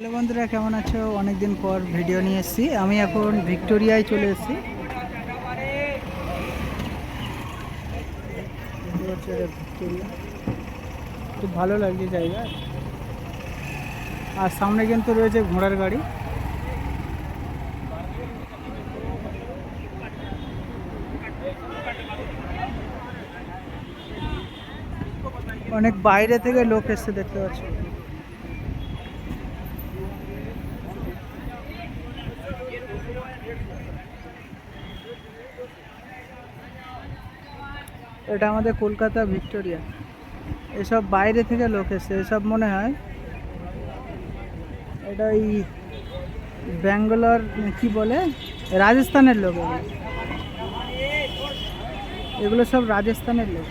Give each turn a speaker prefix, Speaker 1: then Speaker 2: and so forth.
Speaker 1: Hello বন্ধুরা কেমন আছো? অনেকদিন পর ভিডিও নিয়ে এসেছি। আমি এখন ভিক্টোরিয়ায় চলে এসেছি। খুব ভালো লাগছে জায়গা। আর সামনে কিন্তু রয়েছে ঘোড়ার গাড়ি। অনেক বাইরে থেকে লোক এসছে দেখতে পাচ্ছ। এটা আমাদের কলকাতা, ভিক্টোরিয়া। এসব বাইরে থেকে লোক এসে এসব মনে হয় এটা ওই ব্যাঙ্গালোর, কি বলে? রাজস্থানের লোক এগুলো সব রাজস্থানের লোক।